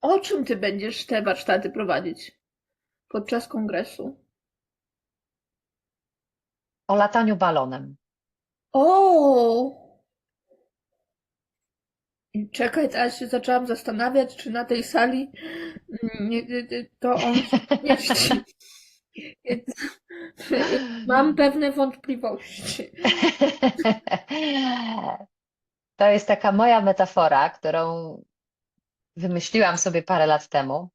O czym ty będziesz te warsztaty prowadzić podczas kongresu? O lataniu balonem. O! I Czekaj, teraz się zaczęłam zastanawiać, czy na tej sali mm, nie, nie- to on mieści. Mam pewne wątpliwości. To jest taka moja metafora, którą wymyśliłam sobie parę lat temu.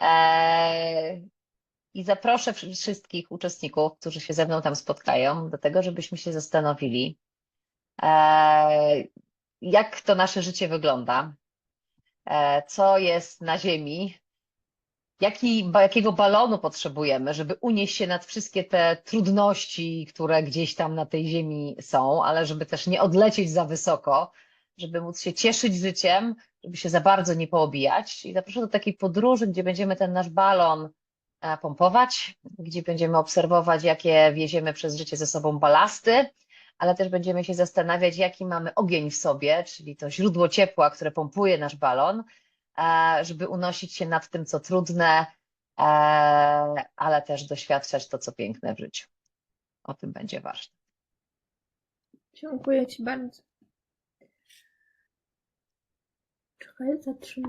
Eee, I zaproszę wszy- wszystkich uczestników, którzy się ze mną tam spotkają, do tego, żebyśmy się zastanowili, eee, jak to nasze życie wygląda, eee, co jest na Ziemi, jaki, jakiego balonu potrzebujemy, żeby unieść się nad wszystkie te trudności, które gdzieś tam na tej Ziemi są, ale żeby też nie odlecieć za wysoko, żeby móc się cieszyć życiem, żeby się za bardzo nie poobijać. I zaproszę do takiej podróży, gdzie będziemy ten nasz balon e, pompować, gdzie będziemy obserwować, jakie wieziemy przez życie ze sobą balasty, ale też będziemy się zastanawiać, jaki mamy ogień w sobie, czyli to źródło ciepła, które pompuje nasz balon, e, żeby unosić się nad tym, co trudne, e, ale też doświadczać to, co piękne w życiu. O tym będzie warsztat. Dziękuję ci bardzo. Czekaj, zatrzymaj.